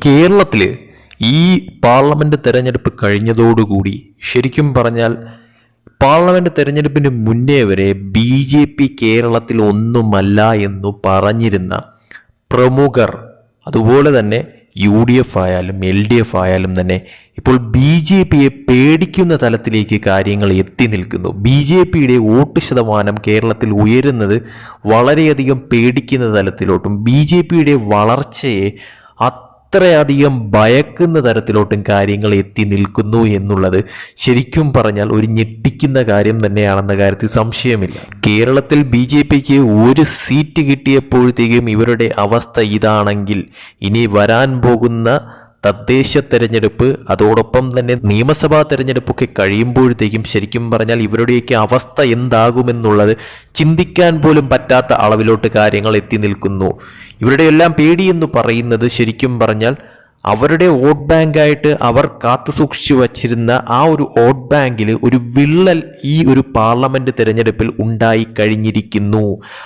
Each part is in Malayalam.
കേരളത്തിൽ ഈ പാർലമെന്റ് തെരഞ്ഞെടുപ്പ് കഴിഞ്ഞതോടുകൂടി ശരിക്കും പറഞ്ഞാൽ പാർലമെന്റ് തെരഞ്ഞെടുപ്പിന് മുന്നേ വരെ ബി ജെ പി കേരളത്തിൽ ഒന്നുമല്ല എന്നു പറഞ്ഞിരുന്ന പ്രമുഖർ അതുപോലെ തന്നെ യു ഡി എഫ് ആയാലും എൽ ഡി എഫ് ആയാലും തന്നെ ഇപ്പോൾ ബി ജെ പിയെ പേടിക്കുന്ന തലത്തിലേക്ക് കാര്യങ്ങൾ എത്തി നിൽക്കുന്നു. ബി ജെ പിയുടെ വോട്ട് ശതമാനം കേരളത്തിൽ ഉയരുന്നത് വളരെയധികം പേടിക്കുന്ന തലത്തിലോട്ടും ബി ജെ പിയുടെ വളർച്ചയെ അത്രയധികം ഭയക്കുന്ന തരത്തിലോട്ടും കാര്യങ്ങൾ എത്തി നിൽക്കുന്നു എന്നുള്ളത് ശരിക്കും പറഞ്ഞാൽ ഒരു ഞെട്ടിക്കുന്ന കാര്യം തന്നെയാണെന്ന കാര്യത്തിൽ സംശയമില്ല. കേരളത്തിൽ ബി ജെ പിക്ക് ഒരു സീറ്റ് കിട്ടിയപ്പോഴത്തേക്കും ഇവരുടെ അവസ്ഥ ഇതാണെങ്കിൽ ഇനി വരാൻ പോകുന്ന തദ്ദേശ തെരഞ്ഞെടുപ്പ് അതോടൊപ്പം തന്നെ നിയമസഭാ തെരഞ്ഞെടുപ്പൊക്കെ കഴിയുമ്പോഴത്തേക്കും ശരിക്കും പറഞ്ഞാൽ ഇവരുടെയൊക്കെ അവസ്ഥ എന്താകുമെന്നുള്ളത് ചിന്തിക്കാൻ പോലും പറ്റാത്ത അളവിലോട്ട് കാര്യങ്ങൾ എത്തി നിൽക്കുന്നു. ഇവരുടെയെല്ലാം പേടിയെന്ന് പറയുന്നത് ശരിക്കും പറഞ്ഞാൽ അവരുടെ വോട്ട് ബാങ്കായിട്ട് അവർ കാത്തു സൂക്ഷിച്ചു വച്ചിരുന്ന ആ ഒരു വോട്ട് ബാങ്കിൽ ഒരു വിള്ളൽ ഈ ഒരു പാർലമെന്റ് തിരഞ്ഞെടുപ്പിൽ ഉണ്ടായി കഴിഞ്ഞിരിക്കുന്നു.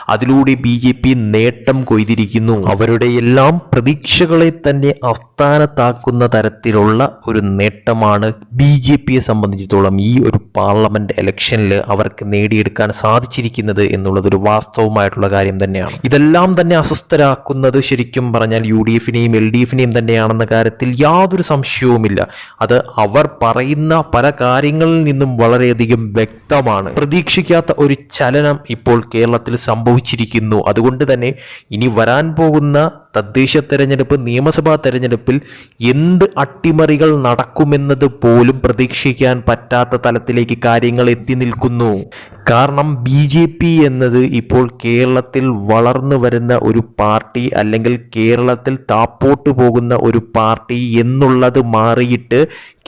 അതിലൂടെ ബി ജെ പി നേട്ടം കൊയ്തിരിക്കുന്നു. അവരുടെ എല്ലാം പ്രതീക്ഷകളെ തന്നെ അസ്ഥാനത്താക്കുന്ന തരത്തിലുള്ള ഒരു നേട്ടമാണ് ബി ജെ പിയെ സംബന്ധിച്ചിടത്തോളം ഈ ഒരു പാർലമെന്റ് ഇലക്ഷനിൽ അവർക്ക് നേടിയെടുക്കാൻ സാധിച്ചിരിക്കുന്നത് എന്നുള്ളത് ഒരു വാസ്തവമായിട്ടുള്ള കാര്യം തന്നെയാണ്. ഇതെല്ലാം തന്നെ അസ്വസ്ഥരാക്കുന്നത് ശരിക്കും പറഞ്ഞാൽ യു ഡി എഫിനെയും എൽ ഡി എഫിനെയും തന്നെയാണെന്ന കാര്യത്തിൽ യാതൊരു സംശയവുമില്ല. അത് അവർ പറയുന്ന പല കാര്യങ്ങളിൽ നിന്നും വളരെയധികം വ്യക്തമാണ്. പ്രതീക്ഷിക്കാത്ത ഒരു ചലനം ഇപ്പോൾ കേരളത്തിൽ സംഭവിച്ചിരിക്കുന്നു. അതുകൊണ്ട് തന്നെ ഇനി വരാൻ പോകുന്ന തദ്ദേശ തെരഞ്ഞെടുപ്പ് നിയമസഭാ തെരഞ്ഞെടുപ്പിൽ എന്ത് അട്ടിമറികൾ നടക്കുമെന്നത് പോലും പ്രതീക്ഷിക്കാൻ പറ്റാത്ത തലത്തിലേക്ക് കാര്യങ്ങൾ എത്തി നിൽക്കുന്നു. കാരണം ബി ജെ പി എന്നത് ഇപ്പോൾ കേരളത്തിൽ വളർന്നു വരുന്ന ഒരു പാർട്ടി അല്ലെങ്കിൽ കേരളത്തിൽ താപ്പോട്ട് പോകുന്ന ഒരു പാർട്ടി എന്നുള്ളത് മാറിയിട്ട്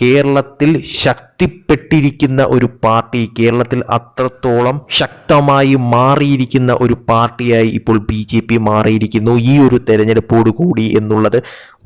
കേരളത്തിൽ ശക്തിപ്പെട്ടിരിക്കുന്ന ഒരു പാർട്ടി കേരളത്തിൽ അത്രത്തോളം ശക്തമായി മാറിയിരിക്കുന്ന ഒരു പാർട്ടിയായി ഇപ്പോൾ ബി ജെ പി മാറിയിരിക്കുന്നു. ഈ ഒരു തെരഞ്ഞെടുപ്പോട് കൂടി എന്നുള്ളത്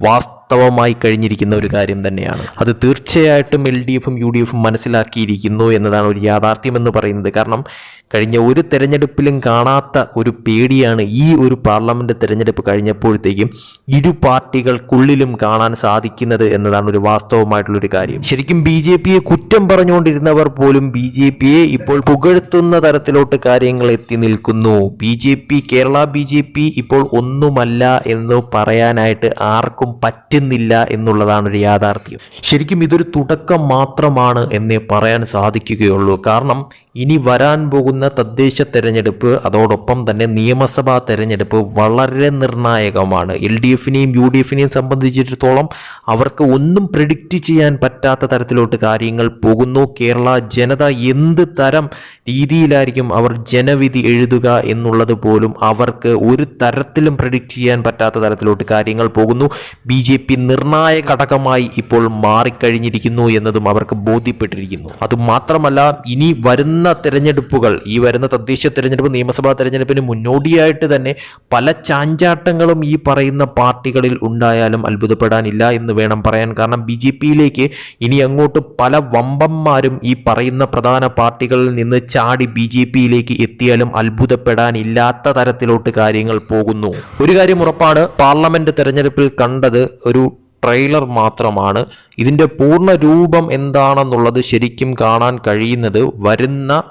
വാസ്തവമായി കഴിഞ്ഞിരിക്കുന്ന ഒരു കാര്യം തന്നെയാണ്. അത് തീർച്ചയായിട്ടും എൽ ഡി എഫും യു ഡി എഫും മനസ്സിലാക്കിയിരിക്കുന്നു എന്നതാണ് ഒരു യാഥാർത്ഥ്യം എന്ന് പറയുന്നത്. കാരണം കഴിഞ്ഞ ഒരു തെരഞ്ഞെടുപ്പിലും കാണാത്ത ഒരു പേടിയാണ് ഈ ഒരു പാർലമെന്റ് തിരഞ്ഞെടുപ്പ് കഴിഞ്ഞപ്പോഴത്തേക്കും ഇരു പാർട്ടികൾക്കുള്ളിലും കാണാൻ സാധിക്കുന്നത് എന്നതാണ് ഒരു വാസ്തവമായിട്ടുള്ളൊരു കാര്യം. ശരിക്കും ബി ജെ പിയെ കുറ്റം പറഞ്ഞുകൊണ്ടിരുന്നവർ പോലും ബി ജെ പിയെ ഇപ്പോൾ പുകഴ്ത്തുന്ന തരത്തിലോട്ട് കാര്യങ്ങൾ എത്തി നിൽക്കുന്നു. B J P Kerala B J P ഇപ്പോൾ ഒന്നുമല്ല എന്ന് പറയാനായിട്ട് ആർക്കും പറ്റുന്നില്ല എന്നുള്ളതാണ് ഒരു യാഥാർത്ഥ്യം. ശരിക്കും ഇതൊരു തുടക്കം മാത്രമാണ് എന്നേ പറയാൻ സാധിക്കുകയുള്ളൂ. കാരണം ഇനി വരാൻ പോകുന്ന തദ്ദേശ തെരഞ്ഞെടുപ്പ് അതോടൊപ്പം തന്നെ നിയമസഭാ തെരഞ്ഞെടുപ്പ് വളരെ നിർണായകമാണ്. എൽ ഡി എഫിനെയും യു ഡി എഫിനെയും സംബന്ധിച്ചിടത്തോളം അവർക്ക് ഒന്നും പ്രിഡിക്റ്റ് ചെയ്യാൻ പറ്റാത്ത തരത്തിലോട്ട് കാര്യങ്ങൾ പോകുന്നു. കേരള ജനത എന്ത് തരം രീതിയിലായിരിക്കും അവർ ജനവിധി എഴുതുക എന്നുള്ളത് പോലും അവർക്ക് ഒരു തരത്തിലും പ്രിഡിക്റ്റ് ചെയ്യാൻ പറ്റാത്ത തരത്തിലോട്ട് കാര്യങ്ങൾ പോകുന്നു. ബി ജെ പി നിർണായക ഘടകമായി ഇപ്പോൾ മാറിക്കഴിഞ്ഞിരിക്കുന്നു എന്നതും അവർക്ക് ബോധ്യപ്പെട്ടിരിക്കുന്നു. അതുമാത്രമല്ല ഇനി വരുന്ന തെരഞ്ഞെടുപ്പുകൾ ഈ വരുന്ന തദ്ദേശ തെരഞ്ഞെടുപ്പ് നിയമസഭാ തെരഞ്ഞെടുപ്പിന് മുന്നോടിയായിട്ട് തന്നെ പല ചാഞ്ചാട്ടങ്ങളും ഈ പറയുന്ന പാർട്ടികളിൽ ഉണ്ടായാലും അത്ഭുതപ്പെടാനില്ല എന്ന് വേണം പറയാൻ. കാരണം ബി ജെ പിയിലേക്ക് ഇനി അങ്ങോട്ട് പല വമ്പന്മാരും ഈ പറയുന്ന പ്രധാന പാർട്ടികളിൽ നിന്ന് ചാടി ബി ജെ പിയിലേക്ക് എത്തിയാലും അത്ഭുതപ്പെടാനില്ലാത്ത തരത്തിലോട്ട് കാര്യങ്ങൾ പോകുന്നു. ഒരു കാര്യം ഉറപ്പാണ് പാർലമെന്റ് തെരഞ്ഞെടുപ്പിൽ കണ്ടത് ഒരു ട്രെയിലർ മാത്രമാണ്. ഇതിന്റെ പൂർണ രൂപം എന്താണെന്നുള്ളത് ശരിക്കും കാണാൻ കഴിയുന്നത് വരുന്ന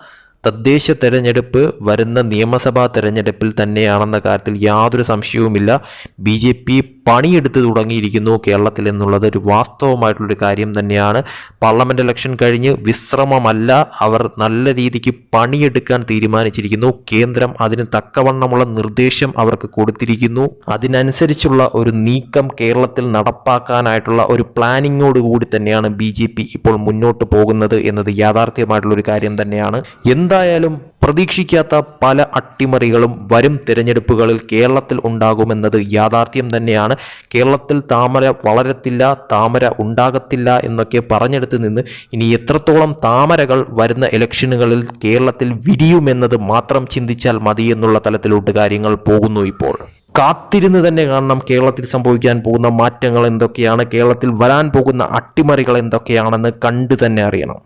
തദ്ദേശ തെരഞ്ഞെടുപ്പ് വരുന്ന നിയമസഭാ തെരഞ്ഞെടുപ്പിൽ തന്നെയാണെന്ന കാര്യത്തിൽ യാതൊരു സംശയവുമില്ല. ബി ജെ പി പണിയെടുത്ത് തുടങ്ങിയിരിക്കുന്നു കേരളത്തിൽ എന്നുള്ളത് ഒരു വാസ്തവമായിട്ടുള്ളൊരു കാര്യം തന്നെയാണ്. പാർലമെന്റ് ഇലക്ഷൻ കഴിഞ്ഞ് വിശ്രമമല്ല അവർ നല്ല രീതിക്ക് പണിയെടുക്കാൻ തീരുമാനിച്ചിരിക്കുന്നു. കേന്ദ്രം അതിന് തക്കവണ്ണമുള്ള നിർദ്ദേശം അവർക്ക് കൊടുത്തിരിക്കുന്നു. അതിനനുസരിച്ചുള്ള ഒരു നീക്കം കേരളത്തിൽ നടപ്പാക്കാനായിട്ടുള്ള ഒരു പ്ലാനിങ്ങോട് കൂടി തന്നെയാണ് ബി ഇപ്പോൾ മുന്നോട്ട് പോകുന്നത് എന്നത് യാഥാർത്ഥ്യമായിട്ടുള്ള ഒരു കാര്യം തന്നെയാണ്. എന്തായാലും പ്രതീക്ഷിക്കാത്ത പല അട്ടിമറികളും വരും തിരഞ്ഞെടുപ്പുകളിൽ കേരളത്തിൽ ഉണ്ടാകുമെന്നത് യാഥാർത്ഥ്യം തന്നെയാണ്. കേരളത്തിൽ താമര വളരത്തില്ല താമര ഉണ്ടാകത്തില്ല എന്നൊക്കെ പറഞ്ഞെടുത്ത് നിന്ന് ഇനി എത്രത്തോളം താമരകൾ വരുന്ന ഇലക്ഷനുകളിൽ കേരളത്തിൽ വിരിയുമെന്നത് മാത്രം ചിന്തിച്ചാൽ മതി എന്നുള്ള തലത്തിലോട്ട് കാര്യങ്ങൾ പോകുന്നു ഇപ്പോൾ. കാത്തിരുന്ന് തന്നെ കാണണം കേരളത്തിൽ സംഭവിക്കാൻ പോകുന്ന മാറ്റങ്ങൾ എന്തൊക്കെയാണ് കേരളത്തിൽ വരാൻ പോകുന്ന അട്ടിമറികൾ എന്തൊക്കെയാണെന്ന് കണ്ടു തന്നെ അറിയണം.